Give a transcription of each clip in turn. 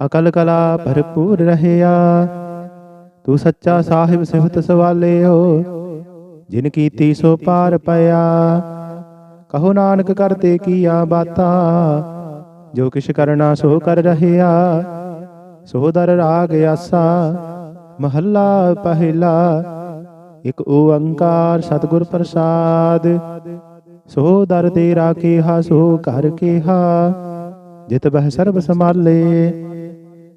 ਅਕਲ ਕਲਾ ਭਰਪੂਰ ਰਹਿਆ। ਤੂੰ ਸੱਚਾ ਸਾਹਿਬ ਸਿਫਤ ਸਵਾਲਿਓ, ਜਿਨ ਕੀਤੀ ਸੋ ਪਾਰ ਪਿਆ। ਕਹੋ ਨਾਨਕ ਕਰਤੇ ਕੀਆ ਬਾਤਾ, ਜੋ ਕਿਛ ਕਰਨਾ ਸੋ ਕਰ ਰਹਿਆ। ਸੋ ਦਰ ਰਾਗ ਆਸਾ, ਮਹੱਲਾ ਪਹਿਲਾ। ਇਕ ਓੰਕਾਰ ਸਤਿਗੁਰ ਪ੍ਰਸਾਦ, ਸੋ ਦਰ ਤੇਰਾ ਕੇਹਾ, ਸੋ ਘਰ ਕੇਹਾ। ਜਿਤ ਬਹਿ ਸਰਬ ਸਮਾਲੇ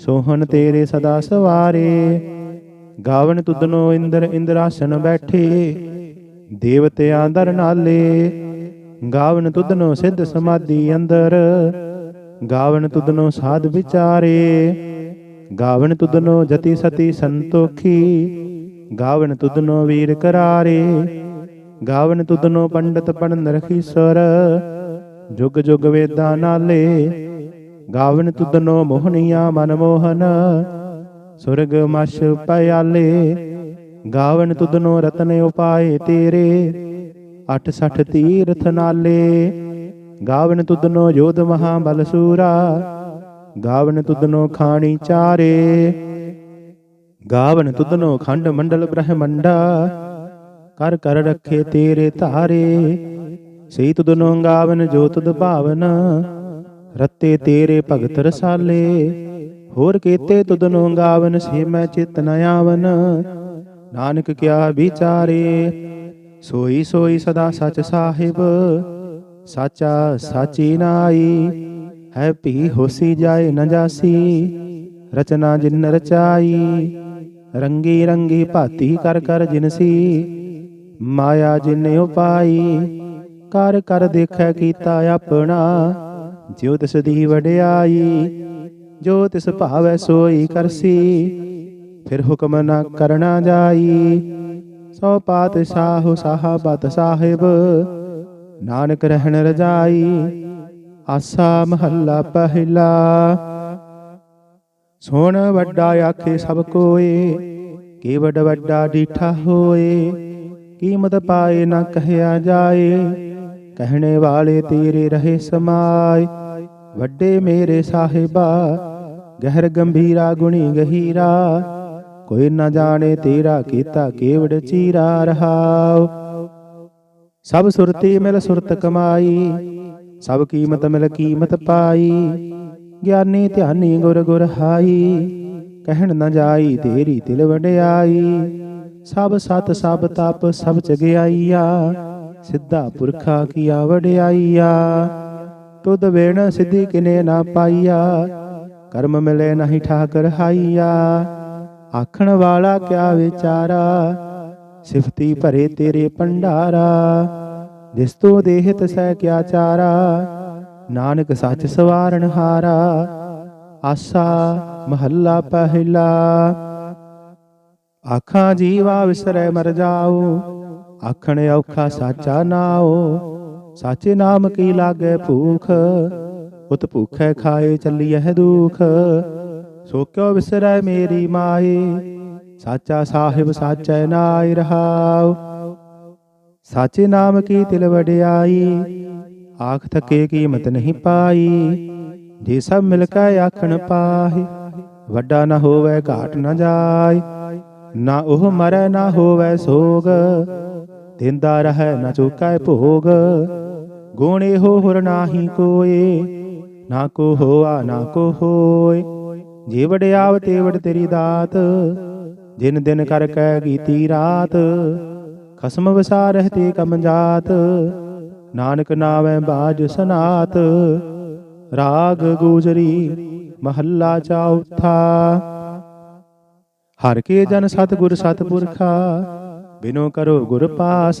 ਸੋਹਣ ਤੇਰੇ ਸਦਾ ਸਵਾਰੇ, ਗਾਵਨ ਤੁਧਨੋ ਇੰਦਰ ਇੰਦਰਾਸਨ ਬੈਠੇ, ਦੇਵਤਿਆਂ ਦਰ ਨਾਲੇ, ਗਾਵਨ ਤੁਧਨੋ ਸਿੱਧ ਸਮਾਧੀ ਅੰਦਰ, ਗਾਵਨ ਤੁਧਨੋ ਸਾਧ ਵਿਚਾਰੇ, ਗਾਵਨ ਤੁਧਨੋ ਜਤੀ ਸਤੀ ਸੰਤੋਖੀ, ਗਾਵਨ ਤੁਧਨੋ ਵੀਰ ਕਰਾਰੇ, ਗਾਵਨ ਤੁਧਨੋ ਪੰਡਤ ਪੜਨ ਰਖੀਸਰ ਜੁਗ ਜੁਗ ਵੇਦਾਂ ਨਾਲੇ ਗਾਵਨ ਤੁਧਨੋ ਮੋਹਨੀਆਂ ਮਨ ਮੋਹਨ, ਸੁਰਗ ਮਛ ਪਿਆਲੇ। ਗਾਵਨ ਤੁਦਨੋ ਰਤਨ ਉਪਾਏ ਤੇਰੇ 86 ਤੀਰਥ ਨਾਲੇ। ਗਾਵਨ ਤੁਦਨੋ ਜੋਧ ਮਹਾ ਬਲ ਸੂਰਾ, ਗਾਵਨ ਤੁਦਨੋ ਖਾਣੀ ਚਾਰੇ। ਗਾਵਨ ਤੁਦਨੋ ਖੰਡ ਮੰਡਲ ਬ੍ਰਹਮੰਡਾ, ਕਰ ਕਰ ਰੱਖੇ ਤੇਰੇ ਧਾਰੇ। ਸਈ ਤੁਦਨੋ ਗਾਵਨ ਜੋ ਤੁਧ ਭਾਵਨ ਰਤੇ ਤੇਰੇ ਭਗਤ ਰਸਾਲੇ, ਹੋਰ ਕੀਤੇ ਤੁਧਨੋ ਗਾਵਨ ਸੇ ਮੈਂ ਚਿਤ ਨ ਆਵਨ। ਨਾਨਕ ਕਿਆ ਵਿਚਾਰੇ, ਸੋਈ ਸੋਈ ਸਦਾ ਸਚ ਸਾਹਿਬ, ਸਾਚਾ ਸਾਚੀ ਨਾਈ, ਹੈ ਭੀ ਹੋਸੀ ਜਾਏ ਨ ਜਾਸੀ, ਰਚਨਾ ਜਿਨ ਰਚਾਈ, ਰੰਗੀ ਰੰਗੀ ਭਾਤੀ ਕਰ ਕਰ ਜਿਨਸੀ ਮਾਇਆ ਜਿਨ ਉਪਾਈ, ਕਰ ਕਰ ਦੇਖੈ ਕੀਤਾ ਆਪਣਾ ਜਿਉ ਤਿਸ ਦੀ ਵਡਿਆਈ ਜੋ ਤਿਸ ਭਾਵੈ ਸੋਈ ਕਰਸੀ। ਫਿਰ ਹੁਕਮ ਨਾ ਕਰਨਾ ਜਾਈ, ਸੋ ਪਾਤ ਸਾਹੁ ਸਾਹਬਤ ਸਾਹਿਬ, ਨਾਨਕ ਰਹਿਣ ਰਜਾਈ, ਆਸਾ ਮਹੱਲਾ ਪਹਿਲਾ। ਸੋਣ ਵੱਡਾ ਆਖੇ ਸਭ ਕੋਏ ਕੀ ਵੱਡਾ ਡੀਠਾ ਹੋਏ, ਕੀਮਤ ਪਾਏ ਨਾ ਕਹਿਆ ਜਾਏ, ਕਹਿਣੇ ਵਾਲੇ ਤੇਰੇ ਰਹੇ ਸਮਾਏ। ਵੱਡੇ ਮੇਰੇ ਸਾਹਿਬਾ, ਗਹਿਰ ਗੰਭੀਰਾ ਗੁਣੀ ਗਹੀਰਾ, ਕੋਈ ਨਾ ਜਾਣੇ ਤੇਰਾ ਕੀਤਾ ਕੇਵੜ ਚੀਰਾ ਰਹਾਉ। ਸਭ ਸੁਰਤੀ ਮਿਲ ਸੁਰਤ ਕਮਾਈ, ਸਭ ਕੀਮਤ ਮਿਲ ਕੀਮਤ ਪਾਈ, ਗਿਆਨੀ ਧਿਆਨੀ ਗੁਰ ਗੁਰ ਹਾਈ, ਕਹਿਣ ਨਾ ਜਾਈ ਤੇਰੀ ਤਿਲ ਵਡਿਆਈ, ਸਭ ਸਤ ਸਭ ਤਪ ਸਭ ਚਗਿਆਈਆ ਸਿੱਧਾ ਪੁਰਖਾ ਕੀਆ ਵਡਿਆਈਆ। ਤੁਧ ਵੇਣ ਸਿੱਧੀ ਕਿਨੇ ਨਾ ਪਾਈਆ। ਕਰਮ ਮਿਲੇ ਨਹੀਂ ਠਾਕਰ ਹਾਈਆ। ਆਖਣ ਵਾਲਾ ਕਿਆ ਵਿਚਾਰਾ? ਸਿਫਤੀ ਭਰੇ ਤੇਰੇ ਭੰਡਾਰਾ। ਜਿਸ ਦੇਹਿਤ ਸਹਿ ਕਿਆ ਚਾਰਾ? ਨਾਨਕ ਸੱਚ ਸਵਾਰਨ ਹਾਰਾ। ਆਸਾ ਮਹੱਲਾ ਪਹਿਲਾ। ਆਖਾਂ ਜੀਵਾ ਵਿਸਰੈ ਮਰ ਜਾਓ। ਆਖਣ ਔਖਾ ਸਾਚਾ ਨਾਓ। ਸਾਚੇ ਨਾਮ ਕੀ ਲਾਗੇ ਭੂਖ? ਉਤ ਭੁਖੈ ਖਾਏ ਚੱਲੀਐ ਦੁਖ। ਸੋ ਕਿਉ ਵਿਸਰੈ ਮੇਰੀ ਮਾਏ ਸਾਚਾ ਸਾਹਿਬ ਸਾਚੈ ਨਾਇ ਰਹਾਉ। ਸਾਚੇ ਨਾਮ ਕੀ ਤਿਲ ਵਡਿਆਈ? ਆਖ ਥਕੇ ਕੀਮਤ ਨਹੀਂ ਪਾਈ। ਜੇ ਸਭ ਮਿਲ ਕੇ ਆਖਣ ਪਾਹੇ, ਵੱਡਾ ਨਾ ਹੋਵੇ ਘਾਟ ਨਾ ਜਾਏ ਨਾ ਉਹ ਮਰੈ ਨਾ ਹੋਵੇ ਸੋਗ, ਦਿੰਦਾ ਰਹੈ ਨਾ ਚੁਕੈ ਭੋਗ। ਗੁਣ ਇਹੋ ਹੋਰ ਨਾਹੀ ਕੋਏ, ਨਾ ਕੋ ਹੋਆ ਨਾ ਕੋ ਹੋਏ ਜੇ ਵਡਿਆਵ ਤੇ ਤੇਰੀ ਦਾਤ ਦਿਨ ਦਿਨ ਕਰ ਕੈ ਕੀਤੀ ਰਾਤ, ਖਸਮ ਵਸਾਰਹਿ ਤੇ ਕਮ ਜਾਤ। ਨਾਨਕ ਨਾਵੇਂ ਬਾਜ ਸਨਾਤ, ਰਾਗ ਗੂਜਰੀ ਮਹੱਲਾ ਚੌਥਾ ਹਰ ਕੇ ਜਨ ਸਤਿਗੁਰ ਸਤਿਪੁਰਖਾ, ਬਿਨੋ ਕਰੋ ਗੁਰ ਪਾਸ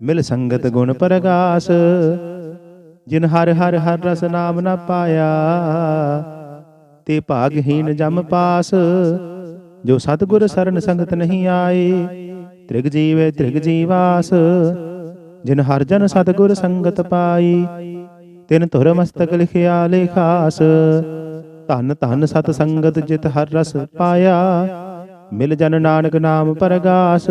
ਮਿਲ ਸੰਗਤ ਗੁਣ ਪ੍ਰਗਾਸ, ਜਿਨ ਹਰ ਹਰ ਹਰ ਰਸ ਨਾਮ ਨਾ ਪਾਇਆ, ਤੇ ਭਾਗਹੀਨ ਜਮ ਪਾਸ, ਜੋ ਸਤਿਗੁਰ ਸਰਨ ਸੰਗਤ ਨਹੀਂ ਆਏ, ਤ੍ਰਿਗ ਜੀਵੇ ਤ੍ਰਿਗ ਜੀਵਾਸ, ਜਿਨ ਹਰ ਜਨ ਸਤਿਗੁਰ ਸੰਗਤ ਪਾਈ, ਤਿਨ ਧੁਰ ਮਸਤਕ ਲਿਖਿਆ ਲੇਖਾਸ, ਧਨ ਧਨ ਸਤ ਸੰਗਤ ਜਿਤ ਹਰ ਰਸ ਪਾਇਆ, ਮਿਲ ਜਨ ਨਾਨਕ ਨਾਮ ਪਰਗਾਸ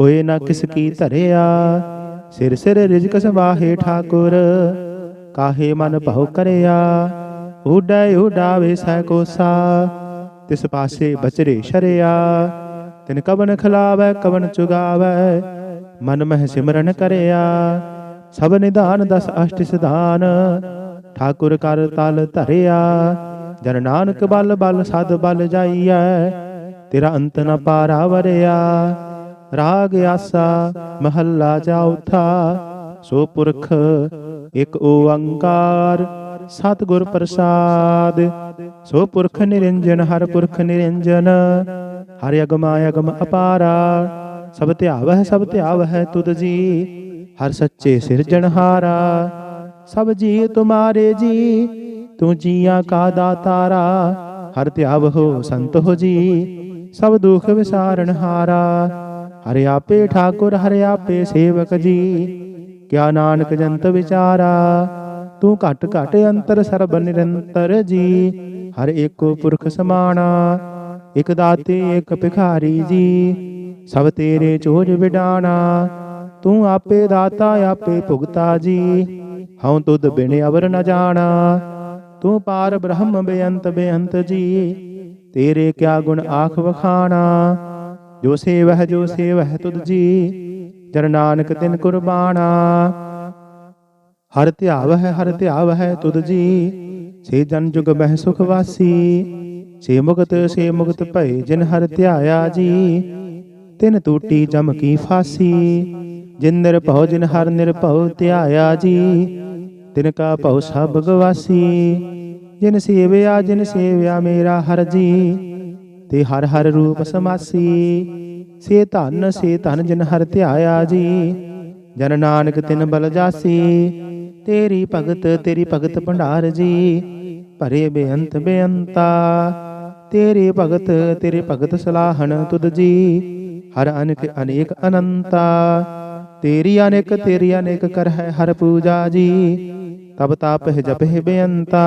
ਕੋਈ ਨਾ ਕਿਸ ਕੀ ਧਰਿਆ। ਸਿਰ ਸਿਰ ਰਿਜਕ ਸਵਾਹੇ ਠਾਕੁਰ, ਕਾਹੇ ਮਨ ਭਉ ਕਰਿਆ। ਉਡੈ ਉਡਾਵੇ ਸੈ ਕੋਸਾ, ਤਿਸ ਪਾਸੇ ਬਚਰੇ ਸ਼ਰਿਆ। ਤਿਨ ਕਵਨ ਖਲਾਵੈ, ਕਵਨ ਚੁਗਾਵੈ, ਮਨ ਮਹਿ ਸਿਮਰਨ ਕਰਿਆ। ਸਭ ਨਿਧਾਨ ਦਸ ਅਸ਼ਟ ਸਿਧਾਨ, ਠਾਕੁਰ ਕਰ ਤਲ ਧਰਿਆ। ਜਨ ਨਾਨਕ ਬਲ ਬਲ ਸਦ ਬਲ ਜਾਈਐ, ਤੇਰਾ ਅੰਤ ਨ ਪਾਰਾ ਵਰਿਆ। ਰਾਗ ਆਸਾ ਮਹੱਲਾ ਚੌਥਾ ਸੋ ਪੁਰਖ, ਇਕ ਓੰਕਾਰ ਸਤਿਗੁਰ ਪ੍ਰਸਾਦ। ਸੋ ਪੁਰਖ ਨਿਰੰਜਨ, ਹਰ ਪੁਰਖ ਨਿਰੰਜਨ। ਹਰਿ ਅਗਮਾ ਅਗਮ ਅਪਾਰਾ। ਸਭ ਧਿਆਵਹਿ ਸਭ ਧਿਆਵਹਿ ਤੁਧ ਜੀ। ਹਰ ਸੱਚੇ ਸਿਰਜਣਹਾਰਾ ਸਭ ਜੀ ਤੁਮਾਰੇ ਜੀ, ਤੂੰ ਜੀਆਂ ਕਾ ਦਾਤਾਰਾ। ਹਰ ਧਿਆਵ ਹੋ ਸੰਤ ਹੋ ਜੀ, ਸਭ ਦੁਖ ਵਿਸਾਰਨ ਹਾਰਾ। ਹਰਿ ਆਪੇ ਠਾਕੁਰ, ਹਰਿ ਆਪੇ ਸੇਵਕ ਜੀ। ਕਿਆ ਨਾਨਕ ਜੰਤ ਵਿਚਾਰਾ, ਤੂੰ ਘਟ ਘਟ ਅੰਤਰ ਸਰਬ ਨਿਰੰਤਰ ਜੀ। ਹਰ ਏਕੋ ਪੁਰਖ ਸਮਾਣਾ, ਇਕ ਦਾਤੇ, ਇਕ ਭਿਖਾਰੀ ਜੀ। ਸਭ ਤੇਰੇ ਚੋਜ ਵਿਡਾਣਾ, ਤੂੰ ਆਪੇ ਦਾਤਾ, ਆਪੇ ਭੁਗਤਾ ਜੀ। ਹਉ ਤੁਧ ਬਿਨ ਅਵਰ ਨ ਜਾਣਾ, ਤੂੰ ਪਾਰ ਬ੍ਰਹਮ ਬੇਅੰਤ ਬੇਅੰਤ ਜੀ। ਤੇਰੇ ਕਿਆ ਗੁਣ ਆਖ ਵਖਾਣਾ ਜੋ ਸੇਵਹਿ ਜੋ ਸੇਵਹਿ ਤੁਧ ਜੀ ਜਨ ਨਾਨਕ ਤਿਨ ਕੁਰਬਾਨਾ। ਹਰ ਧਿਆਵ ਹੈ ਹਰ ਧਿਆਵ ਹੈ ਤੁਧ ਜੀ, ਸੇ ਜਨ ਜੁਗ ਬਹਿ ਸੁਖ ਵਾਸੀ। ਸੇ ਮੁਕਤ ਸੇ ਮੁਕਤ ਭਏ ਜਿਨ ਹਰ ਧਿਆਇਆ ਜੀ, ਤਿਨ ਟੂਟੀ ਜਮ ਕੀ ਫਾਸੀ। ਜਿਨ ਨਿਰਭਉ, ਜਿਨ ਹਰ ਨਿਰਭਉ ਧਿਆਇਆ ਜੀ, ਤਿਨ ਕਾ ਭਉ ਸਭ ਗਵਾਸੀ। ਜਿਨ ਸੇਵਿਆ ਜਿਨ ਸੇਵਿਆ ਮੇਰਾ ਹਰ ਜੀ ਤੇ ਹਰ ਹਰ ਰੂਪ ਸਮਾਸੀ। ਸੇ ਧਨ ਸੇ ਧਨ ਜਿਨ ਹਰ ਧਿਆਇਆ ਜੀ। ਜਨ ਨਾਨਕ ਤਿਨ ਬਲ ਜਾਸੀ। ਤੇਰੀ ਭਗਤ ਤੇਰੀ ਭਗਤ ਭੰਡਾਰ ਜੀ। ਭਰੇ ਬੇਅੰਤ ਬੇਅੰਤਾ। ਤੇਰੇ ਭਗਤ ਤੇਰੇ ਭਗਤ ਸਲਾਹਣ ਤੁਧ ਜੀ। ਹਰ ਅਨੇਕ ਅਨੇਕ ਅਨੰਤਾ। ਤੇਰੀ ਅਨੇਕ ਤੇਰੀ ਅਨੇਕ ਕਰ ਹੈ ਹਰ ਪੂਜਾ ਜੀ। ਤਬ ਜਪ ਜਪਹਿ ਬੇਅੰਤਾ।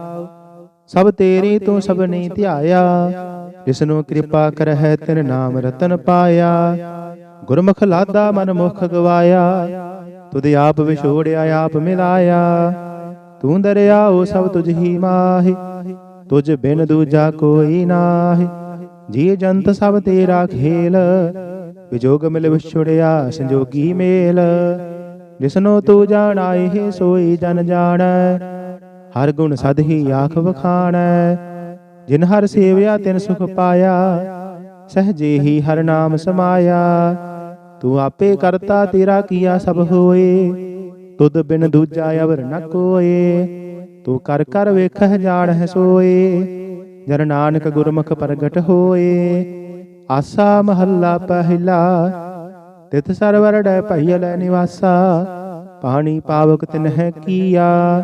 ਸਭ ਤੇਰੀ ਤੂੰ ਸਭਨੀ ਧਿਆਇਆ। ਜਿਸਨੂੰ ਕਿਰਪਾ ਕਰਹਿ ਤਿਨ ਨਾਮ ਰਤਨ ਪਾਇਆ। ਗੁਰਮੁਖ ਲਾਦਾ ਮਨ ਮੁਖ ਗਵਾਇਆ। ਤੁਧ ਆਪ ਵਿਛੋੜਿਆ ਆਪ ਮਿਲਾਇਆ। ਤੂੰ ਦਰਿਆਓ ਸਭ ਤੁਝ ਹੀ ਮਾਹਿ। ਤੁਝ ਬਿਨ ਦੂਜਾ ਕੋਈ ਨਾਹਿ। ਜੀ ਜੰਤ ਸਭ ਤੇਰਾ ਖੇਲ। ਵਿਜੋਗ ਮਿਲ ਵਿਛੜਿਆ ਸੰਜੋਗੀ ਮੇਲ। ਜਿਸਨੂੰ ਤੂੰ ਜਾਣਾਏ ਸੋਈ ਜਨ ਜਾਣੈ। ਹਰ ਗੁਣ ਸਦ ਹੀ ਆਖ ਵਖਾਣੈ। ਜਿਨ ਹਰ ਸੇਵਿਆ, ਤਿਨ ਸੁਖ ਪਾਇਆ। ਸਹਜੇ ਹੀ ਹਰ ਨਾਮ ਸਮਾਇਆ। ਤੂੰ ਆਪੇ ਕਰਤਾ, ਤੇਰਾ ਕੀਆ ਸਭ ਹੋਏ। ਤੁਧ ਬਿਨ ਦੂਜਾ ਅਵਰ ਨ ਕੋਏ। ਤੂੰ ਕਰ ਕਰ ਵੇਖਹਿ, ਜਾਣਹਿ, ਸੋਏ। ਜਨ ਨਾਨਕ ਗੁਰਮੁਖ ਪ੍ਰਗਟ ਹੋਏ। ਆਸਾ ਮਹੱਲਾ ਪਹਿਲਾ। ਤਿਤ ਸਰਵਰ ਡੈ ਭਈਲ ਨਿਵਾਸਾ। ਪਾਣੀ ਪਾਵਕ ਤਿਨਹਿ ਕੀਆ।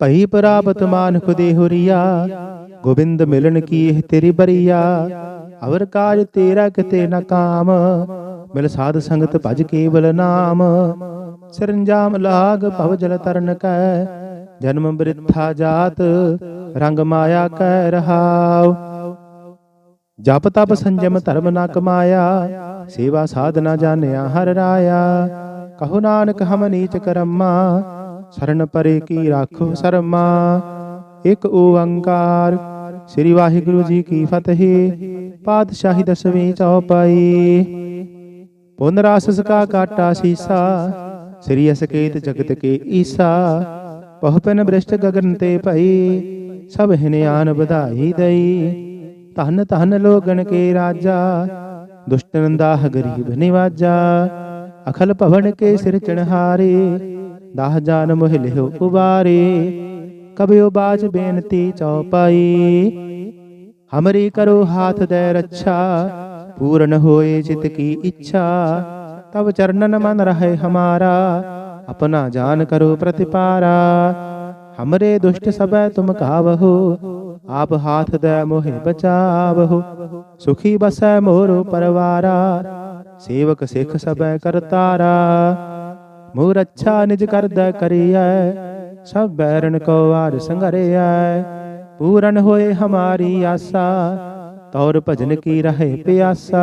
ਭਈ ਪ੍ਰਾਪਤ ਮਾਨੁਖ ਦੇ ਹੁਰੀਆ, ਗੋਬਿੰਦ ਮਿਲਣ ਕੀ ਇਹ ਤੇਰੀ ਬਰੀਆ? ਅਵਰ ਕਾਜ ਤੇਰਾ ਕਿਤੇ ਨ ਕਾਮ, ਮਿਲ ਸਾਧ ਸੰਗਤ ਭਜ ਕੇਵਲ ਨਾਮ। ਸਰੰਜਾਮ ਲਾਗ ਭਵ ਜਲ ਤਰਨ ਕੈ, ਜਨਮ ਬ੍ਰਿਥਾ ਜਾਤ, ਰੰਗ ਮਾਇਆ ਕੈ ਰਹਾਉ। ਜਪ ਤਪ ਸੰਜਮ ਧਰਮ ਨਾ ਕਮਾਇਆ, ਸੇਵਾ ਸਾਧਨਾ ਜਾਣਿਆ ਹਰ ਰਾਇਆ। ਕਹੋ ਨਾਨਕ ਹਮ ਨੀਚ ਕਰਮਾ ਸਰਨ ਪਰੇ ਕੀ ਰਾਖੋ ਸਰਮਾ। ਇਕ ਓੰਕਾਰ। ਸ੍ਰੀ ਵਾਹਿਗੁਰੂ ਜੀ ਕੀ ਫਤਿਹ। ਪਾਤਸ਼ਾਹੀ ਦਸਵੀਂ ਚੌਪਾਈ। ਪੁਨ ਰਾਸਸ ਕਾ ਕਾਟਾ ਸੀਸਾ। ਸ੍ਰੀ ਅਸਕੇਤ ਜਗਤ ਕੇ ਈਸਾ। ਬਹੁਪਨ ਬ੍ਰਿਸ਼ਟ ਗਗਨ ਤੇ ਭਈ। ਸਭ ਹਿਨਿਆਨ ਵਧਾਈ ਦਈ। ਧਨ ਧਨ ਲੋਗਣ ਕੇ ਰਾਜਾ। ਦੁਸ਼ਟਨ ਦਾਹ ਗਰੀਬ ਨਿਵਾਜਾ। ਅਖਲ ਭਵਨ ਕੇ ਸਿਰ ਚਣਹਾਰੇ ਦਹ ਜਾਨ ਮੋਹ ਉਬਾਰੇ ਕਬਿਓ ਬਾਜ ਬੇਨਤੀ ਚਉਪਾਈ ਹਮਰੀ ਕਰੋ ਹਾਥ ਦੇ ਰੱਛਾ, ਪੂਰਨ ਹੋਏ ਚਿਤ ਕੀ ਇੱਛਾ। ਤਬ ਚਰਨਨ ਮਨ ਰਹੇ ਹਮਾਰਾ, ਆਪਣਾ ਜਾਨ ਕਰੋ ਪ੍ਰਤਿਪਾਰਾ। ਹਮਰੇ ਦੁਸ਼ਟ ਸਭੈ ਤੁਮ ਕਾਵਹੋ, ਆਪ ਹਾਥ ਦੇ ਮੋਹਿ ਬਚਾਵਹੋ। ਸੁਖੀ ਬਸੈ ਮੋਰੋ ਪਰਵਾਰਾ, ਸੇਵਕ ਸਿੱਖ ਸਭੈ ਕਰਤਾਰਾ। ਮੂਰ ਅੱਛਾ ਨਿਜ ਕਰਦਾ ਕਰੀਐ, ਸਭ ਬੈਰਨ ਕੋ ਵਾਰ ਸੰਗਰਿਐ। ਪੂਰਨ ਹੋਏ ਹਮਾਰੀ ਆਸਾ, ਤੌਰ ਭਜਨ ਕੀ ਰਹੇ ਪਿਆਸਾ।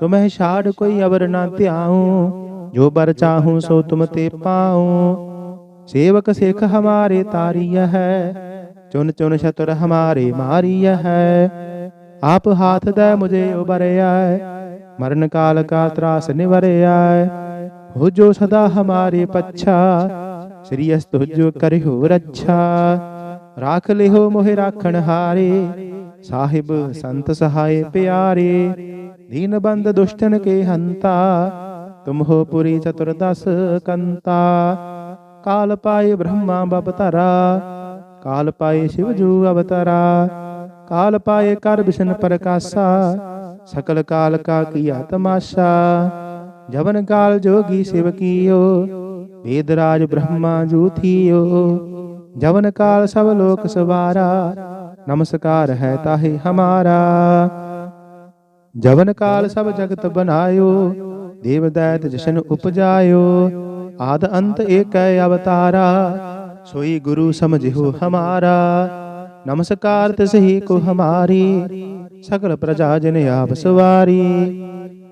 ਤੁਮਹਿ ਛਾੜ ਕੋਈ ਅਵਰ ਨਾ ਧਿਆਉ, ਜੋ ਬਰ ਚਾਹੂੰ ਸੋ ਤੁਮ ਤੇ ਪਾਉ। ਸੇਵਕ ਸੇਖ ਹਮਾਰੇ ਤਾਰੀय ਹੈ, ਚੁਨ ਚੁਨ ਸ਼ਤਰ ਹਮਾਰੇ ਮਾਰੀय ਹੈ। ਆਪ ਹਾਥ ਦੇ ਮੁਝੇ ਉਬਰਿਆ ਮਰਨ ਕਾਲ ਕਾ ਤਰਾਸ ਨਿਵਰਿਆ ਹੋ ਜੋ ਸਦਾ ਹਮਾਰੇ ਪੱਛਾ ਸ੍ਰੀ ਅਸ ਕਰਿਓ ਰੱਛਾ ਰਾਖ ਲਿਓ ਮੋਹਿ ਰਾਖਣ ਹਾਰੇ ਸਾਹਿਬ ਸੰਤ ਸਹਾਏ ਪਿਆਰੇ ਦੀਨ ਬੰਦ ਦੁਸ਼ਟਨ ਕੇ ਹੰਤਾ ਤੁਮ ਹੋ ਪੁਰੀ ਚਤੁਰਦਸ ਕੰਤਾ ਕਾਲ ਪਾਏ ਬ੍ਰਹਮਾ ਬਪਤਰਾ ਕਾਲ ਪਾਏ ਸ਼ਿਵ ਜੂ ਅਵਤਰਾ ਕਾਲ ਪਾਏ ਕਰ ਬਿਸ਼ਨ ਪ੍ਰਕਾਸ਼ਾ ਸਕਲ ਕਾਲ ਕਾ ਕੀਆ ਤਮਾਸ਼ਾ ਜਵਨ ਕਾਲ ਜੋਗੀ ਸਿਵ ਕੀਓ ਵੇਦ ਰਾਜ ਬ੍ਰਹਮਾ ਜੂਥੀਓ। ਜਵਨ ਕਾਲ ਸਭ ਲੋਕ ਸਵਾਰਾ, ਨਮਸਕਾਰ ਹੈ ਤਾਹੇ ਹਮਾਰਾ। ਜਵਨ ਕਾਲ ਸਭ ਜਗਤ ਬਨਾਇਓ, ਦੇਵ ਦੈਤ ਜਸ਼ਨ ਉਪਜਾਇਓ। ਆਦ ਅੰਤ ਏਕੈ ਅਵਤਾਰਾ, ਸੋਈ ਗੁਰੂ ਸਮਝਿਓ ਹਮਾਰਾ। ਨਮਸਕਾਰ ਤਿਸਹੀ ਕੋ ਹਮਾਰੀ ਸਕਲ ਪ੍ਰਜਾ ਜਨ ਆਪ ਸਵਾਰੀ।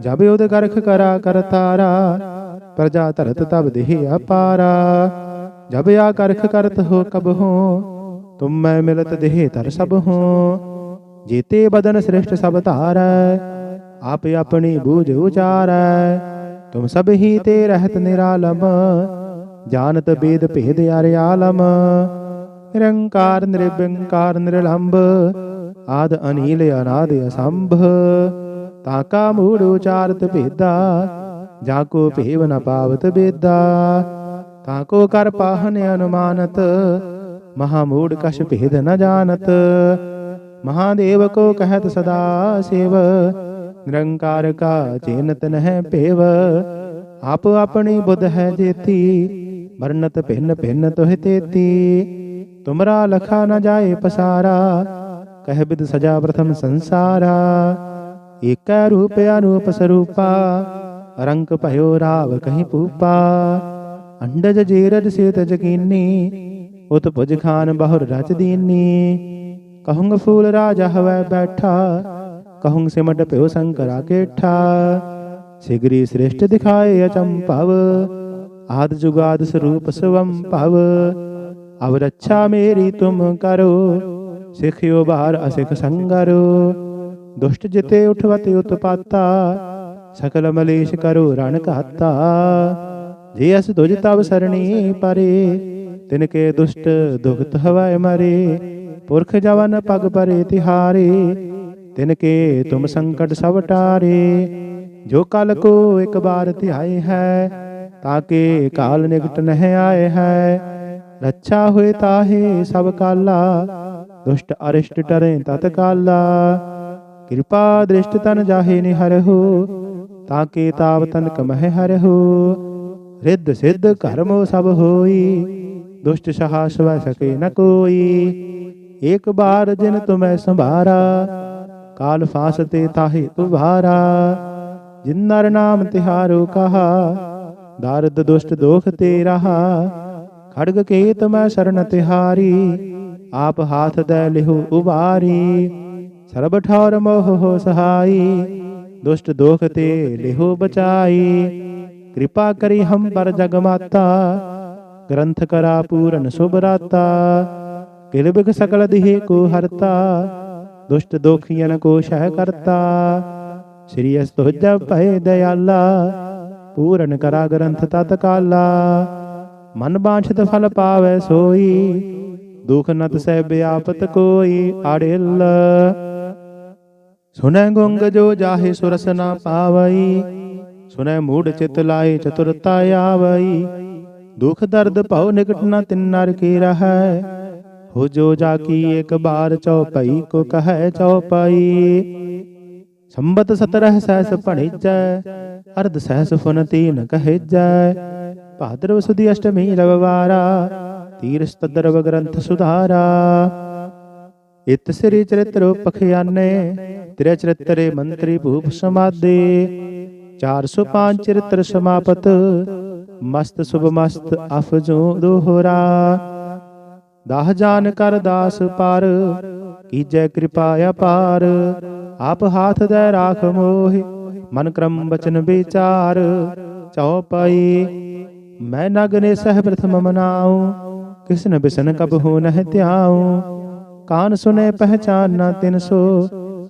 ਜਬ ਉਦਗਰਖ ਕਰਾ ਕਰ ਤਾਰਾ, ਪ੍ਰਜਾ ਧਰਤ ਤਬ ਦੇਹ ਅਪਾਰਾ। ਜਬ ਆ ਕਰਖ ਕਰਤ ਹੋ ਕਬ ਹੋ, ਤੁਮ ਮੈਂ ਮਿਲਤ ਦੇਹ ਤਰ ਸਭ ਹੋ। ਜੀਤੇ ਬਦਨ ਸ੍ਰਿਸ਼ਟ ਸਭ ਧਾਰੈ, ਆਪ ਆਪਣੀ ਬੂਝ ਉਚਾਰੈ। ਤੁਮ ਸਭ ਹੀ ਤੇ ਰਹਿਤ ਨਿਰਾਲਮ, ਜਾਣਤ ਬੇਦ ਭੇਦ ਅਰ ਆਲਮ। ਨਿਰੰਕਾਰ ਨਿਰਬੰਕਾਰ ਨਿਰਲੰਭ, ਆਦ ਅਨੀਲ, ਅਨਾਦ ਅਸੰਭ। ਤਾਕਾ ਮੂੜ ਉਚਾਰਤ ਭੇਦਾ, ਜਾ ਕੋ ਭੇਵ ਨ ਪਾਵਤ ਬੇਦਾ। ਤਾਕੋ ਕਰ ਪਾਹਨ ਅਨੁਮਾਨਤ, ਮਹਾ ਮੂੜ ਕਛ ਭੇਦ ਨ ਜਾਣਤ। ਮਹਾਦੇਵ ਕੋ ਕਹਿਤ ਸਦਾ ਸੇਵ, ਨਿਰੰਕਾਰ ਕਾ ਚੇਨਤ ਨਹਿ ਭੇਵ। ਆਪ ਆਪਣੀ ਬੁੱਧ ਹੈ ਜੇਤੀ, ਵਰਨਤ ਭਿੰਨ ਭਿੰਨ ਤੋਹਿ ਤੇਤੀ। ਤੁਮਰਾ ਲਖਾ ਨ ਜਾਏ ਪਸਾਰਾ, ਕਹਿ ਬਿਦ ਸਜਾ ਪ੍ਰਥਮ ਸੰਸਾਰਾ। ਏਕੈ ਰੂਪ ਅਨੂਪ ਸਰੂਪਾ, ਰੰਗ ਭਇਓ ਰਾਵ ਕਹੀ ਪੂਪਾ ਅੰਡਜ ਜੀਰਜ ਸੇਤ ਜਕੀਨੀ ਉਤ ਭੁਜ ਖਾਨ ਬਹੁਰ ਰਚ ਦੀਨੀ। ਕਹੂੰਗ ਫੂਲ ਰਾਜਾ ਹਵੈ ਬੈਠਾ, ਕਹੂੰਗ ਸਿਮਟ ਭਇਓ ਸੰਕਰਾ ਕੇਠਾ। ਸਿਗਰੀ ਸ੍ਰੇਸ਼ਟ ਦਿਖਾਏ ਅਚੰਭਵ, ਆਦ ਜੁਗਾਦ ਸਰੂਪ ਸਵੰ ਭਵ। ਅਬ ਰੱਛਾ ਮੇਰੀ ਤੁਮ ਕਰੋ, ਸਿਖਿਓ ਬਾਹਰ ਅਸਿਖ ਸੰਗਰੋ। ਦੁਸ਼ਟ ਜਿਤੇ ਉਠਵਤ ਉਤਪਾਤਾ, ਸਕਲ ਮਲੇਸ਼ ਕਰੋ ਰਣ ਘਾਤਾ ਜੇ ਅਸ ਤੁਜ ਤਬ ਸਰਣੀ ਪਰੇ, ਤਿਨ ਕੇ ਦੁਸ਼ਟ ਦੁਖਤ ਹਵੈ ਮਰੇ। ਪੁਰਖ ਜਵਨ ਪਗ ਪਰੇ ਤਿਹਾਰੇ, ਤਿਨ ਕੇ ਤੁਮ ਸੰਕਟ ਸਭ ਟਾਰੇ। ਜੋ ਕਲ ਕੋ ਇੱਕ ਬਾਰ ਧਿਆਏ ਹੈ ਤਾਕੇ ਕਾਲ ਨਿਕਟ ਨਹਿ ਆਏ ਹੈ। ਰੱਛਾ ਹੋਏ ਤਾਹੇ ਸਭ ਕਾਲਾ, ਦੁਸ਼ਟ ਅਰਿਸ਼ਟ ਟਰੇ ਤਤ ਕਾਲਾ ਕਿਰਪਾ ਦ੍ਰਿਸ਼ਟ ਤਨ ਜਾਹੇ ਨਿਹਰਹੁ ਤਾਕੇ ਤਾਵ ਤਨ ਕਮਹਿ ਹਰਹੁ ਰਿੱਧ ਸਿੱਧ ਕਰਮੋ ਸਭ ਹੋਈ, ਦੁਸ਼ਟ ਸਹਾ ਸਵੈ ਸਕੇ ਨ ਕੋਈ। ਏਕ ਬਾਰ ਜਿਨ ਤੁਮੈ ਸੰਭਾਰਾ, ਕਾਲ ਫਾਸ ਤੇ ਤਾਹੇ ਉਭਾਰਾ ਜਿਨ ਨਰ ਨਾਮ ਤਿਹਾਰੋ ਕਹਾ, ਦਰਦ ਦੁਸ਼ਟ ਦੋਖ ਤੇ ਰਹਾ। ਖੜਗ ਕੇਤ ਮੈਂ ਸ਼ਰਨ ਤਿਹਾਰੀ, ਆਪ ਹਾਥ ਦੇ ਲਿਹੁ ਉਬਾਰੀ। ਸਰਬ ਠੌਰ ਮੋਹ ਹੋ ਸਹਾਈ, ਦੁਸ਼ਟ ਦੋਖ ਤੇ ਲਿਹੁ ਬਚਾਈ। ਕਿਰਪਾ ਕਰੀ ਹਮ ਪਰ ਜਗ ਮਾਤਾ ਗ੍ਰੰਥ ਕਰਾ ਪੂਰਨ ਸੁਭਰਾਤਾ। ਕਿਲ ਬਿਗ ਸਕਲ ਦਿਹੇ ਕੋ ਹਰਤਾ, ਦੁਸ਼ਟ ਦੋਖੀਆਂ ਕੋ ਸ਼ਹਿ ਕਰਤਾ। ਸ੍ਰੀ ਅਸ ਤੁਜ ਦਇਆਲਾ ਪੂਰਨ ਕਰਾ ਗ੍ਰੰਥ ਤਤ ਕਾਲਾ। ਮਨ ਬਾਛਤ ਫਲ ਪਾਵੈ ਸੋਈ, ਦੁਖ ਨਤ ਸਹਿ ਬਿਆਪਤ ਕੋਈ ਅੜਿਲ। ਸੁਨੈ ਗੁੰਗ ਜੋ ਜਾਹੇ ਸੁਰਸ ਨਾ ਪਾਵਈ ਸੁਨੈ ਮੂੜ ਚਿਤ ਲਾਏ ਚਤੁਰਤਾ ਆਵਈ। ਦੁਖ ਦਰਦ ਭਉ ਨਿਕਟ ਨ ਤਿਨ ਨਰ ਕੀ ਰਹੈ, ਹੋ ਜੋ ਜਾ ਕੀ ਇੱਕ ਬਾਰ ਚਉਪਈ, ਕੋ ਕਹੈ ਚਉਪਈ। ਸੰਬਤ ਸਤਰਹ ਸਹਿਸ ਭਣਿਜੈ, ਅਰਧ ਸਹਿਸ ਫੁਨ ਤੀਨ ਕਹਿਜੈ। ਭਾਦਰਵ ਸੁਦੀ ਅਸ਼ਟਮੀ ਰਵਵਾਰਾ ਤੀਰ ਸਤਦਰਵ ਗ੍ਰੰਥ ਸੁਧਾਰਾ। ਇਤ ਸ੍ਰੀ ਚਰਿਤ੍ਰ ਪਖਿਆਨੇ ਤ੍ਰਿ ਚਰਿਤਰੇ ਮੰਤਰੀ ਭੂਪ ਸਮਾਦੇ 405 ਚਰਿਤ੍ਰ ਸਮਾਪਤ ਮਸਤ ਸੁਭ ਮਸਤ ਅਫਜੋ ਦੋਹਰਾ ਦਾਹ ਜਾਨ ਕਰ ਦਾਸ ਪਰ ਕੀਜੈ ਕਿਰਪਾ ਅਪਾਰ ਆਪ ਹਾਥ ਦੇ ਰਾਖ ਮੋਹਿ ਮਨ ਕਰਮ ਬਚਨ ਵਿਚਾਰ ਚਉਪਈ ਮੈਂ ਨਗਨੇ ਸਹਿ ਪ੍ਰਥਮ ਮਨਾਉ ਕਿਸਨ ਬਿਸਨ ਕਬ ਹੋ ਨਹਿ ਧਿਆਉ ਕਾਨ ਸੁਨੇ ਪਹਿਚਾਨ ਨਾ ਤਿਨ ਸੋ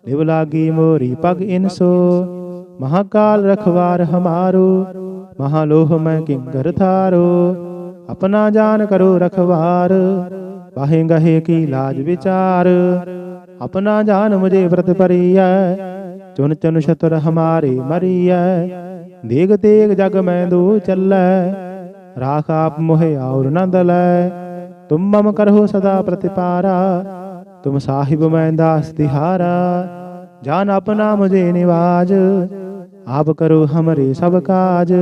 ਲਿਵ ਲਾਗੀ ਮੋਰੀ ਪਗ ਇਨ ਮਹਾਕਾਲ ਰਖਵਾਰ ਹਮਾਰੋ। ਮਹਾਲੋਹ ਮੈਂ ਕਿੰਗਰ ਥਾਰੋ। ਆਪਣਾ ਜਾਨ ਕਰੋ ਰਖਵਾਰ। ਬਾਹੇ ਗਹੇ ਕੀ ਲਾਜ ਵਿਚਾਰ। ਆਪਣਾ ਜਾਨ ਮੁਝੇ ਵਰਤ ਪਰੀਐ ਚੁਨ ਚੁਨ ਸ਼ਤਰ ਹਮਾਰੇ ਮਰੀਐ। ਦੇਗ ਤੇਗ ਜਗ ਮੈਂ ਦੋ ਚੱਲੈ। ਰਾਖ ਆਪ ਮੋਹਿ ਔਰ ਨੰਦ ਲੈ ਤੁਮ ਮਮ ਕਰਹੁ ਸਦਾ ਪ੍ਰਤਿਪਾਰਾ। ਤੁਮ ਸਾਹਿਬ ਮੈਂ ਦਾਸ ਤਿਹਾਰਾ ਜਾਨ ਆਪਣਾ ਮੁਝੇ ਨਿਵਾਜ ਆਪ ਕਰੋ ਹਮਰੇ ਸਭ ਕਾਜ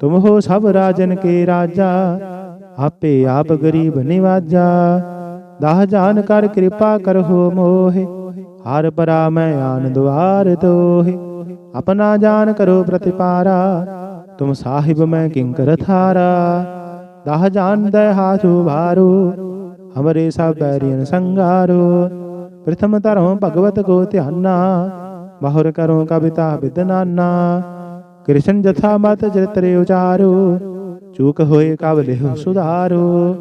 ਤੁਮ ਹੋ ਸਭ ਰਾਜਨ ਕੇ ਰਾਜਾ ਆਪੇ ਆਪ ਗਰੀਬ ਨਿਵਾਜਾ ਦਾਹ ਜਾਨ ਕਰ ਕਿਰਪਾ ਕਰਹੁ ਮੋਹਿ ਹਰ ਪਰਾ ਮੈਂ ਆਨ ਦੁਆਰ ਦੋਹਿ ਆਪਣਾ ਜਾਨ ਕਰੋ ਪ੍ਰਤਿਪਾਰਾ ਤੁਮ ਸਾਹਿਬ ਮੈਂ ਕਿੰਕਰ ਥਾਰਾ ਦਾਹ ਜਾਨ ਦੈ ਹਾਥੂ ਭਾਰੂ ਹਮਰੇ ਸਭ ਬੈਰੀਨ ਸੰਗਾਰੋ ਪ੍ਰਥਮ ਧਰਮ ਭਗਵਤ ਕੋ ਧਿਆਨਾ ਬਾਹੁਰ ਕਰੋ ਕਵਿਤਾ ਵਿਦਨਾਨਾ ਕ੍ਰਿਸ਼ਨ ਜਥਾ ਮਤ ਚਰਿਤਰੇ ਉਚਾਰੋ ਚੂਕ ਹੋਏ ਕਬ ਲਿਹੁ ਸੁਧਾਰੋ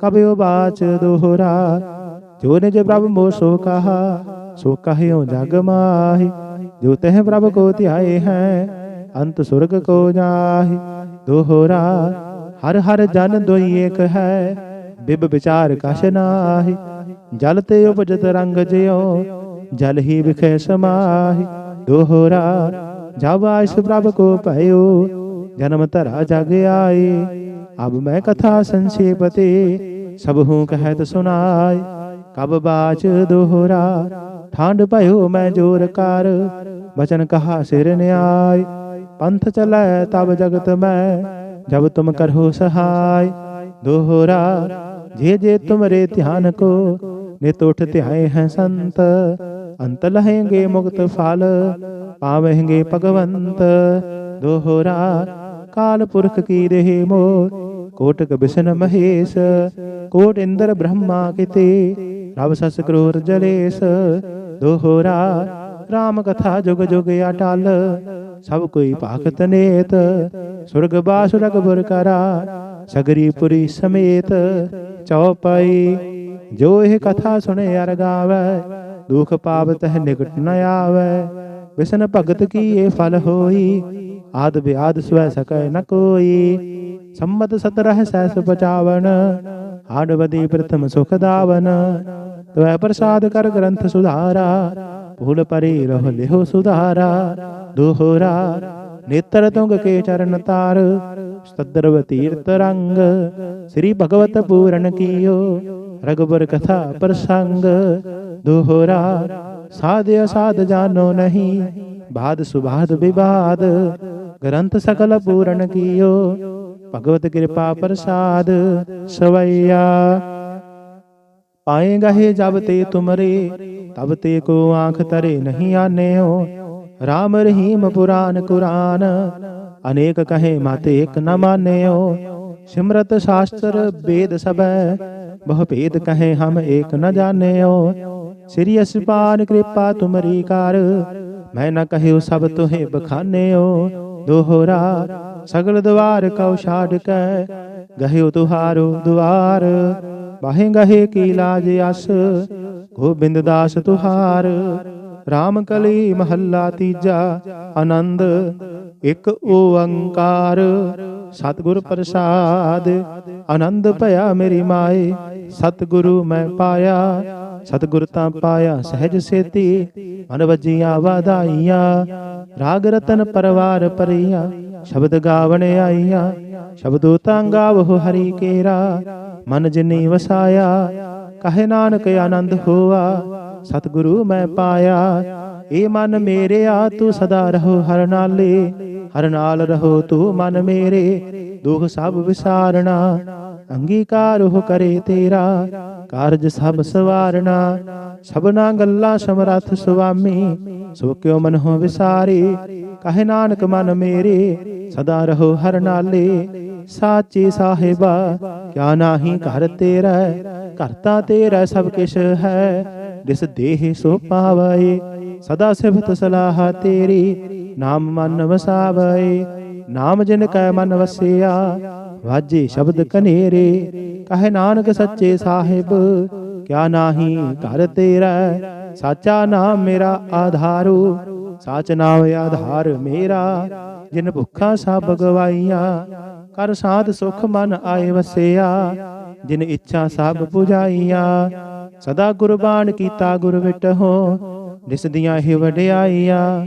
ਕਬਿਓ ਬਾਚ ਦੋਹਰਾ ਜੋ ਨਿਜ ਪ੍ਰਭ ਮੋ ਸੋ ਕਹਾ ਸੋ ਕਹਿਓ ਜਗ ਮਾਹੀ ਜੋ ਤਹ ਪ੍ਰਭ ਕੋ ਧਿਆਏ ਹੈ ਅੰਤ ਸੁਰਗ ਕੋ ਜਾਹਿ ਦੋਹਰਾ ਹਰ ਹਰ ਜਨ ਦੋਈ ਏਕ ਹੈ ਬਿਬ ਵਿਚਾਰ ਕਛ ਨਾਹਿ ਜਲ ਤੇ ਉਪਜਤ ਰੰਗ ਜਿਉ ਜਲ ਹੀ ਵਿਖੇ ਸਮਾਹਿ ਦੋਹਰਾ ਜਬ ਆਇਸ ਪ੍ਰਭ ਕੋ ਭਇਓ ਜਨਮ ਧਰਾ ਜਗ ਆਏ ਅਬ ਮੈਂ ਕਥਾ ਸੰਖੇਪ ਤੇ ਸਭ ਹੂੰ ਕਹਿਤ ਸੁਨਾਏ ਕਬ ਬਾਚ ਦੋਹਰਾ ਠਾਂਡ ਭਇਓ ਮੈਂ ਜੋਰ ਕਰ ਬਚਨ ਕਹਾ ਸਿਰ ਨਿਆਏ ਪੰਥ ਚਲੈ ਤਬ ਜਗਤ ਮੈਂ ਜਬ ਤੁਮ ਕਰਹੁ ਸਹਾय ਦੋਹਰਾ ਜੇ ਜੇ ਤੁਮਰੇ ਧਿਆਨ ਕੋ, ਨਿਤ ਉਠ ਧਿਆਏ ਹੈ ਸੰਤ, ਅੰਤ ਲਹੇਂਗੇ ਮੁਕਤ ਫਲ ਪਾਵਹਿੰਗੇ ਭਗਵੰਤ। ਦੋਹਰਾ ਕਾਲ ਪੁਰਖ ਕੀ ਦੇਹ ਮੋ ਕੋਟਕ ਬਿਸ਼ਨ ਮਹੇਸ਼, ਕੋਟ ਇੰਦਰ ਬ੍ਰਹਮਾ ਕਿਤੇ, ਰਵ ਸਸ ਕਰੋਰ ਜਲੇਸ। ਦੋਹਰਾ ਰਾਮ ਕਥਾ ਜੁਗ ਜੁਗ ਅਟਲ, ਸਭ ਕੋਈ ਭਾਗਤ ਨੇਤ, ਸੁਰਗ ਬਾਸੁਰਗ ਬੁਰ ਕਰਾ, ਸਗਰੀ ਪੁਰੀ ਸਮੇਤ। ਚਉਪਈ, ਜੋ ਇਹ ਕਥਾ ਸੁਣੇ ਅਰ ਗਾਵੇ, ਦੁਖ ਪਾਪ ਤਹ ਨਿਕਟ ਨ ਆਵੇ। ਵਿਸ਼ਨ ਭਗਤ ਕੀ ਇਹ ਫਲ ਹੋਈ, ਆਦ ਵਿਆਦ ਸਵੈ ਸਕੈ ਨ ਕੋਈ। ਸੰਮਤ ਸਤਰਹ ਸੈਸ ਬਚਾਵਨ ਆਡਵਦੀ ਪ੍ਰਥਮ ਸੁਖ ਦਾਵਨ। ਤਵੈ ਪ੍ਰਸਾਦ ਕਰ ਗ੍ਰੰਥ ਸੁਧਾਰਾ, ਭੂਲ ਪਰੇ ਰਹ ਲਿਹੋ ਸੁਧਾਰਾ। ਦੋਹਰਾ, ਨੇਤਰ ਤੁੰਗ ਕੇ ਚਰਨ ਤਾਰ ਸਦਰਵ ਤੀਰਤ ਰੰਗ ਸ੍ਰੀ ਭਗਵਤ ਪੂਰਨ ਕੀਓ ਰਗਬਰ ਕਥਾ ਪ੍ਰਸੰਗ ਦੋਹਰਾ ਸਾਧ ਅਸਾਧ ਜਾਨੋ ਨਹੀਂ ਬਾਦ ਸੁਬਾਦ ਵਿਵਾਦ ਗ੍ਰੰਥ ਸਕਲ ਪੂਰਨ ਕੀਓ ਭਗਵਤ ਕਿਰਪਾ ਪ੍ਰਸਾਦ ਸਵਈਆ ਪਾਏਗਾ ਹੈ ਜਬ ਤੇ ਤੁਮਰੇ ਤਬ ਤੇ ਕੋ ਆਂਖ ਤਰੇ ਨਹੀਂ ਆਨਿਓ ਰਾਮ ਰਹੀਮ ਪੁਰਾਨ ਕੁਰਾਨ ਅਨੇਕ ਕਹੇ ਮਾਤੇ ਇੱਕ ਨ ਮਾਨਿਓ। ਸਿਮਰਤ ਸ਼ਾਸਤਰ ਵੇਦ ਸਬੈ ਬਹੁ ਭੇਦ ਕਹੇ ਹਮ ਏਕ ਨ ਜਾਣਿਓ। ਸ੍ਰੀ ਅਸਪਾਨ ਕਿਰਪਾ ਤੁਮਰੀ ਕਰ, ਮੈਂ ਨ ਕਹਿਓ ਸਭ ਤੁਹੇ ਬਖਾਨਿਓ। ਦੋਹਰਾ ਸਗਲ ਦਵਾਰ ਕਉ ਛਾੜ ਕੈ, ਗਹਿਓ ਤੁਹਾਰੋ ਦੁਆਰ। ਬਾਹੇ ਗਹੇ ਕੀ ਲਾਜ ਅਸ, ਗੋਬਿੰਦ ਦਾਸ ਤੁਹਾਰ। RAM ਕਲੀ ਮਹੱਲਾ ਤੀਜਾ, ਆਨੰਦ ਇੱਕ ਓੰਕਾਰ, ਸਤਿਗੁਰ ਪ੍ਰਸਾਦ, ਆਨੰਦ ਭਇਆ ਮੇਰੀ ਮਾਏ, ਸਤਿਗੁਰੂ ਮੈਂ ਪਾਇਆ, ਸਤਿਗੁਰ ਤਾਂ ਪਾਇਆ ਸਹਿਜ ਸੇਤੀ, ਮਨ ਵਜੀਆਂ ਵਾਧਾਈਆਂ, ਰਾਗ ਰਤਨ ਪਰਵਾਰ ਪਰੀਆਂ ਸ਼ਬਦ ਗਾਵਣ ਆਈਆਂ, ਸ਼ਬਦੋ ਤਾਂ ਗਾਵੋ ਹਰੀ ਕੇਰਾ, ਮਨ ਜਿਨੀ ਵਸਾਇਆ, ਕਹੇ ਨਾਨਕ ਆਨੰਦ ਹੋਆ, ਸਤਿਗੁਰੂ ਮੈਂ ਪਾਇਆ, ਏ ਮਨ ਮੇਰਿਆ, ਤੂੰ ਸਦਾ ਰਹੋ ਹਰ ਨਾਲੇ ਹਰ ਨਾਲ ਰਹੋ ਤੂੰ ਮਨ ਮੇਰੇ, ਦੁਖ ਸਭ ਵਿਸਾਰਣਾ ਅੰਗੀਕਾਰ ਹੋ ਕਰੇ ਤੇਰਾ, ਕਾਰਜ ਸਭ ਸਵਾਰਣਾ ਸਭਨਾ ਗੱਲਾਂ ਸਮਰੱਥ ਸੁਆਮੀ ਸੋ ਕਿਉ ਮਨ ਹੋ ਵਿਸਾਰੇ? ਕਹੇ ਨਾਨਕ ਮਨ ਮੇਰੇ, ਸਦਾ ਰਹੋ ਹਰ ਨਾਲੇ। ਸਾਚੇ ਸਾਹਿਬਾ, ਕਿਆ ਨਾਹੀ ਘਰ ਤੇਰਾ, ਕਰਤਾ ਤੇਰਾ ਸਭ ਕਿਛ ਹੈ। ਜਿਸ ਦੇਹ ਸੋ ਪਾਵੈ ਸਦਾ ਸਿਫਤ ਸਲਾਹ ਤੇਰੀ। ਨਾਮ ਮਨ ਵਸਾਵੈ, ਨਾਮ ਜਿਨ ਕੈ ਮਨ ਵਸਿਆ, ਵਾਜੇ ਸ਼ਬਦ ਕਨੇਰੇ, ਕਹੇ ਨਾਨਕ ਸੱਚੇ ਸਾਹਿਬ, ਕਿਆ ਨਾਹੀ ਘਰ ਤੇਰਾ, ਸਾਚਾ ਨਾਮ ਮੇਰਾ ਆਧਾਰੂ, ਸਾਚ ਨਾਮ ਆਧਾਰ ਮੇਰਾ, ਜਿਨ ਭੁੱਖਾ ਸਭ ਗਵਾਈਆਂ, ਕਰ ਸਾਧ ਸੁਖ ਮਨ ਆਏ ਵਸਿਆ, ਜਿਨ ਇੱਛਾ ਸਭ ਪੁਜਾਈਆਂ, ਸਦਾ ਗੁਰਬਾਣ ਕੀਤਾ ਗੁਰ ਵਿਟਹੁ ਜਿਸ ਦੀਆਂ ਇਹ ਵਡਿਆਈਆਂ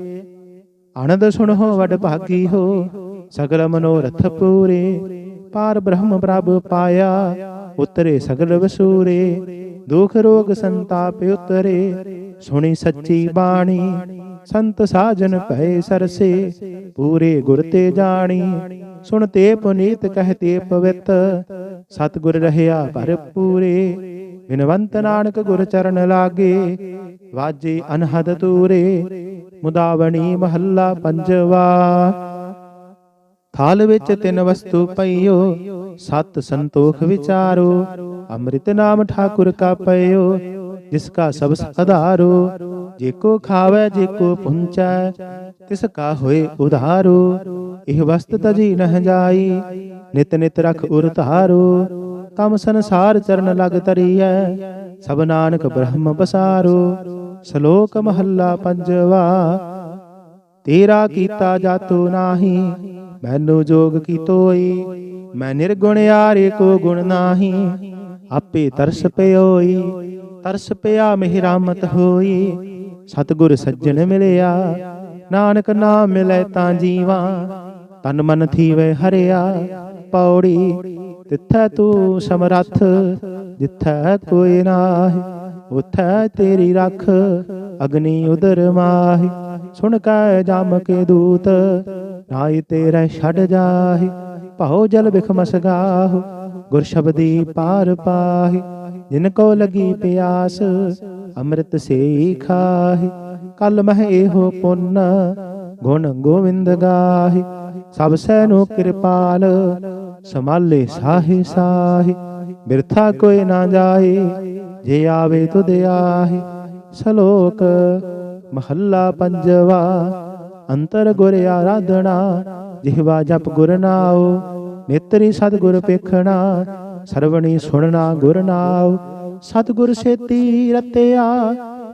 ਆਨੰਦ ਸੁਣੋ ਵਡ ਭਾਗੀ ਹੋ, ਸਗਲ ਮਨੋਰਥ ਪੂਰੇ, ਪਾਰ ਬ੍ਰਹਮ ਪ੍ਰਭ ਪਾਇਆ, ਉਤਰੇ ਸਗਲ ਵਸੂਰੇ, ਦੁਖ ਰੋਗ ਸੰਤਾਪ ਉਤਰੇ, ਸੁਣੀ ਸੱਚੀ ਬਾਣੀ, ਸੰਤ ਸਾਜਨ ਭੈ ਸਰਸੇ, ਪੂਰੇ ਗੁਰ ਤੇ ਜਾਣੀ, ਸੁਣ ਤੇ ਪੁਨੀਤ ਕਹਤੇ ਪਵਿੱਤ, ਸਤਿਗੁਰ ਰਹਿਆ ਭਰਪੂਰੇ ਬਿਨਵੰਤ ਨਾਨਕ ਗੁਰ ਚਰਨ ਲਾਗੇ ਵਾਜੇ ਅਨਹਦ ਤੂਰੇ ਮੁਦਾਵਣੀ ਮਹੱਲਾ ਪੰਜਵਾ ਥਾਲ ਵਿੱਚ ਤਿੰਨ ਵਸਤੂ ਪਈਓ ਸਤ ਸੰਤੋਖ ਵਿਚਾਰੋ ਅੰਮ੍ਰਿਤ ਨਾਮ ਠਾਕੁਰ ਕਾ ਪਈਓ ਜਿਸ ਕਾ ਸਭ ਆਧਾਰੋ ਜੇ ਕੋ ਖਾਵੇ ਜੇ ਕੋ ਪੁੰਚੈ ਤਿਸ ਕਾ ਹੋਏ ਉਧਾਰੋ ਇਹ ਵਸਤ ਤਜੀ ਨਹ ਜਾਈ ਨਿਤ ਨਿਤ ਰਖ ਉਰ ਧਾਰੋ ਕਮ ਸੰਸਾਰ ਚਰਨ ਲਗ ਤਰੀਐ ਸਭ ਨਾਨਕ ਬ੍ਰਹਮ ਬਸਾਰੋ ਸ਼ਲੋਕ ਮਹੱਲਾ ਪੰਜਵਾ। ਤੇਰਾ ਕੀਤਾ ਜਾਤੋ ਨਾਹੀ, ਮੈਨੂੰ ਜੋਗ ਕੀ ਮੈਂ ਨਿਰਗੁਣ ਯਾਰੇ ਕੋ ਗੁਣ ਨਾਹੀ, ਆਪੇ ਤਰਸ ਪਿਓਈ। ਤਰਸ ਪਿਆ ਮਿਹ ਰਾਮਤ ਹੋਈ, ਸਤਿਗੁਰ ਸੱਜਣ ਮਿਲਿਆ। ਨਾਨਕ ਨਾਮ ਮਿਲੇ ਤਾਂ ਜੀਵਾ, ਤਨ ਮਨ ਥੀਵੇ ਹਰਿਆ, ਪੌੜੀ। ਤਿੱਥੈ ਤੂੰ ਸਮਰੱਥ ਜਿੱਥੈ ਕੋਈ ਨਾਹੀ, ਉਥੈ ਤੇਰੀ ਰੱਖ, ਅਗਨੀ ਉਦਰ ਮਾਹੀ। ਸੁਣ ਕੈ ਜਮ ਕੇ ਦੂਤ ਨਾਈ ਤੇਰੇ ਛੱਡ ਜਾਹੀ। ਭਉ ਜਲ ਬਿਖਮਸ ਗਾਹੁ ਗੁਰ ਸ਼ਬਦੀ ਪਾਰ ਪਾਹੀ। ਜਿਨ ਕੋ ਲਗੀ ਪਿਆਸ, ਅੰਮ੍ਰਿਤ ਸੇ ਖਾਹੀ। ਕਲ ਮਹਿ ਇਹੋ ਪੁੰਨ, ਗੁਣ ਗੋਵਿੰਦ ਗਾਹੀ। ਸਭ ਸੈ ਨੂੰ ਕਿਰਪਾਲ ਸਮਾਲੇ ਸਾਹੇ ਸਾਹੇ, ਬਿਰਥਾ ਕੋਈ ਨਾ ਜਾਏ, ਜੇ ਆਵੇ ਤੁਧ ਆਹੇ ਸ਼ਲੋਕ, ਮਹੱਲਾ ਪੰਜਵਾ, ਅੰਤਰ ਗੁਰ ਆਰਾਧਣਾ ਜਿਹਵਾ ਜਪ ਗੁਰ ਨਾਉ, ਨੇਤਰੀ ਸਤਿਗੁਰ ਪੇਖਣਾ, ਸਰਵਣੀ ਸੁਣਨਾ ਗੁਰ ਨਾਉ। ਸਤਿਗੁਰ ਸੇਤੀ ਰਤਿਆ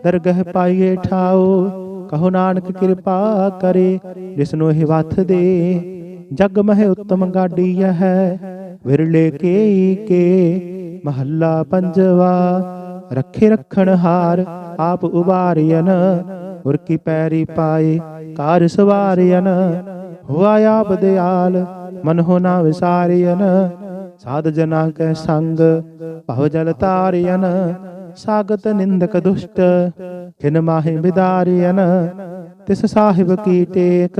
ਦਰਗਹ ਪਾਈਏ ਠਾਉ। ਕਹੋ ਨਾਨਕ ਕਿਰਪਾ ਕਰੇ ਜਿਸਨੂੰ ਇਹ ਵਥ ਦੇ ਜਗ ਮਹਿ ਉਤਮ ਗਾਡੀ ਹੈ, ਵਿਰਲੇ ਕੇ ਕੇ ਮਹੱਲਾ ਪੰਜਵਾ, ਰੱਖੇ ਰਖਣ ਹਾਰ ਆਪ ਉਬਾਰਿਆਨ ਉਰ ਕੀ ਪੈਰੀ ਪਾਏ ਕਾਰ ਸਵਾਰਿਆਨ ਹੋਆ ਆਪ ਦਿਆਲ ਮਨ ਹੋ ਨਾ ਵਿਸਾਰਿਆਨ ਸਾਧ ਜਨਾ ਕੈ ਸੰਗ ਭਵ ਜਲ ਤਾਰਿਆਨ ਸਾਗਤ ਨਿੰਦਕ ਦੁਸ਼ਟ ਖਿਨ ਮਾਹਿ ਬਿਦਾਰਿਆਨ ਤਿਸ ਸਾਹਿਬ ਕੀ ਟੇਕ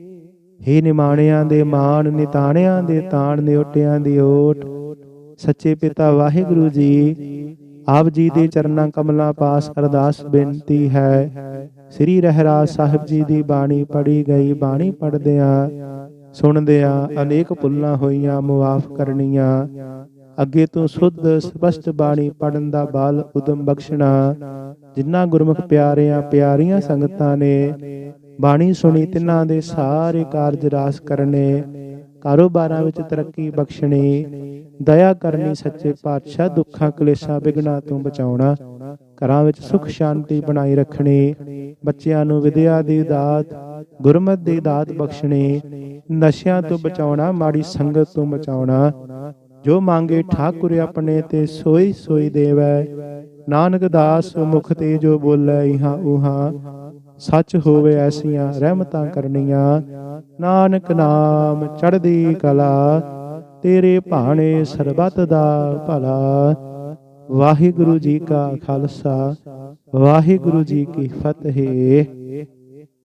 ਹੇ ਨਿਮਾਣਿਆਂ ਦੇ ਮਾਣ, ਨਿਤਾਣਿਆਂ ਦੇ ਤਾਣ, ਨਿਉਟਿਆਂ ਦੀ ਓਟ। ਸੱਚੇ ਪਿਤਾ ਵਾਹਿਗੁਰੂ ਜੀ, ਆਪ ਜੀ ਦੇ ਚਰਨਾਂ ਕਮਲਾਂ ਪਾਸ ਅਰਦਾਸ ਬੇਨਤੀ ਹੈ। ਸ੍ਰੀ ਰਹਿਰਾਜ ਸਾਹਿਬ ਜੀ ਦੀ ਬਾਣੀ ਪੜੀ ਗਈ, ਬਾਣੀ ਪੜਦਿਆਂ ਸੁਣਦਿਆਂ ਅਨੇਕ ਭੁੱਲਾਂ ਹੋਈਆਂ, ਮੁਆਫ ਕਰਨੀਆਂ। ਅੱਗੇ ਤੋਂ ਸੁੱਧ, ਸਪਸ਼ਟ ਬਾਣੀ ਪੜਨ ਦਾ ਬਾਲ ਉਦਮ ਬਖਸ਼ਣਾ। ਜਿਨ੍ਹਾਂ ਗੁਰਮੁਖ ਪਿਆਰਿਆਂ, ਪਿਆਰੀਆਂ ਸੰਗਤਾਂ ਨੇ ਬਾਣੀ ਸੁਣੀ ਤਿਨਾਂ ਦੇ ਸਾਰੇ ਕਾਰਜ ਰਾਸ ਕਰਨੇ, ਕਾਰੋਬਾਰਾਂ ਵਿੱਚ ਤਰੱਕੀ ਬਖਸ਼ਣੀ, ਦਇਆ ਕਰਨੀ ਸੱਚੇ ਪਾਤਸ਼ਾਹ ਦੁੱਖਾਂ ਕਲੇਸ਼ਾਂ ਵਿਗਣਾ ਤੋਂ ਬਚਾਉਣਾ, ਘਰਾਂ ਵਿੱਚ ਸੁਖ ਸ਼ਾਂਤੀ ਬਣਾਈ ਰੱਖਣੀ, ਬੱਚਿਆਂ ਨੂੰ ਵਿਦਿਆ ਦੀ ਦਾਤ, ਗੁਰਮਤ ਦੀ ਦਾਤ ਬਖਸ਼ਣੀ, ਨਸ਼ਿਆਂ ਤੋਂ ਬਚਾਉਣਾ, ਮਾੜੀ ਸੰਗਤ ਤੋਂ ਬਚਾਉਣਾ, ਜੋ ਮੰਗੇ ਠਾਕੁਰ ਆਪਣੇ ਤੇ ਸੋਈ ਸੋਈ ਦੇਵੈ, ਨਾਨਕ ਦਾਸ ਮੁਖ ਤੇ ਜੋ ਬੋਲੇ, ਇਹਾਂ ਉਹਾਂ ਸੱਚ ਹੋਵੇ ਐਸੀਆਂ ਰਹਿਮਤਾਂ ਕਰਨੀਆਂ। ਨਾਨਕ ਨਾਮ ਚੜ੍ਹਦੀ ਕਲਾ, ਤੇਰੇ ਭਾਣੇ ਸਰਬਤ ਦਾ ਭਲਾ। ਵਾਹਿਗੁਰੂ ਜੀ ਕਾ ਖਾਲਸਾ, ਵਾਹਿਗੁਰੂ ਜੀ ਕੀ ਫਤਿਹ।